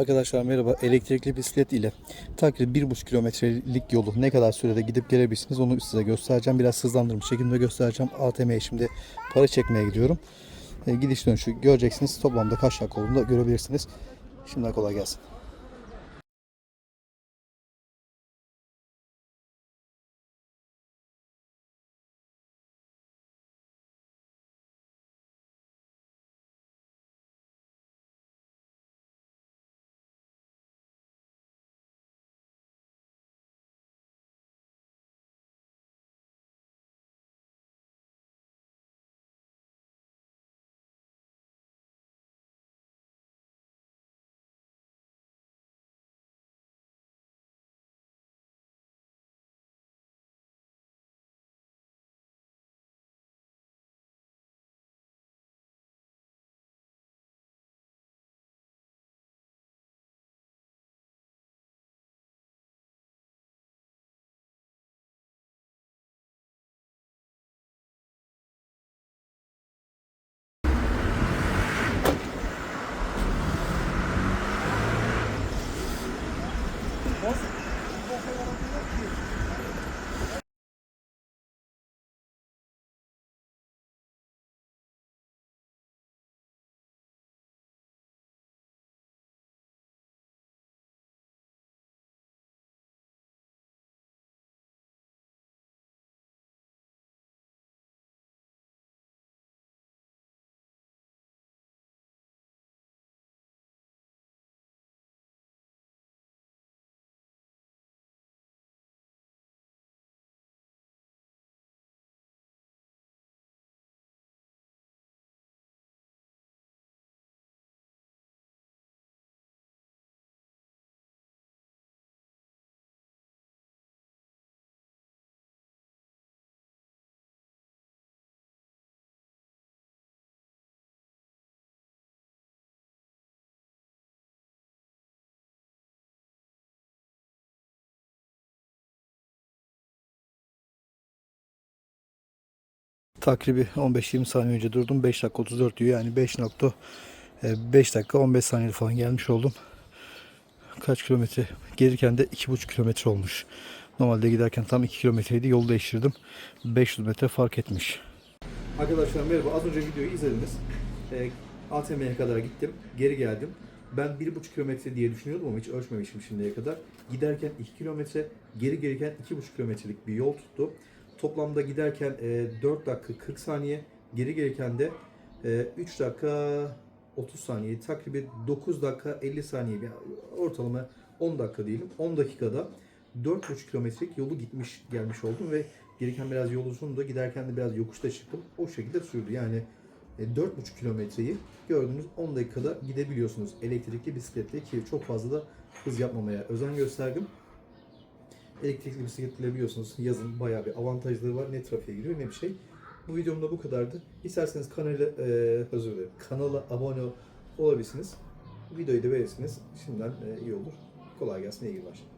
Arkadaşlar merhaba. Elektrikli bisiklet ile takribi 1,5 kilometrelik yolu ne kadar sürede gidip gelebilirsiniz onu size göstereceğim. Biraz hızlandırmış şekilde göstereceğim. ATM'ye şimdi para çekmeye gidiyorum. E, gidiş dönüşü göreceksiniz. Toplamda kaç dakika olduğunu da görebilirsiniz. Şimdiden kolay gelsin. most Takribi 15-20 saniye önce durdum. 5 dakika 34 diyor. Yani 5.5 dakika 15 saniye falan gelmiş oldum. Kaç kilometre? Gelirken de 2,5 kilometre olmuş. Normalde giderken tam 2 kilometreydi. Yol değiştirdim. 500 metre fark etmiş. Arkadaşlar merhaba. Az önce videoyu izlediniz. E, ATM'ye kadar gittim. Geri geldim. Ben 1,5 kilometre diye düşünüyordum ama hiç ölçmemişim şimdiye kadar. Giderken 2 kilometre, geri gelirken 2,5 kilometrelik bir yol tuttu. Toplamda giderken e, 4 dakika 40 saniye, geri gelirken de e, 3 dakika 30 saniye, takribi 9 dakika 50 saniye, yani ortalama 10 dakika diyelim. 10 dakikada 4,5 kilometrelik yolu gitmiş gelmiş oldum ve gelirken biraz yol uzundu, giderken de biraz yokuşta çıktım. O şekilde sürdü. Yani e, 4,5 kilometreyi gördüğünüz 10 dakikada gidebiliyorsunuz elektrikli bisikletle ki çok fazla da hız yapmamaya özen gösterdim. Elektrikli bisikletle biliyorsunuz yazın bayağı bir avantajları var. Ne trafiğe giriyor ne bir şey. Bu videom da bu kadardı. İsterseniz kanala, e, özür dilerim, kanala abone olabilirsiniz. Videoyu da verirsiniz. Şimdiden e, iyi olur. Kolay gelsin, iyi günler.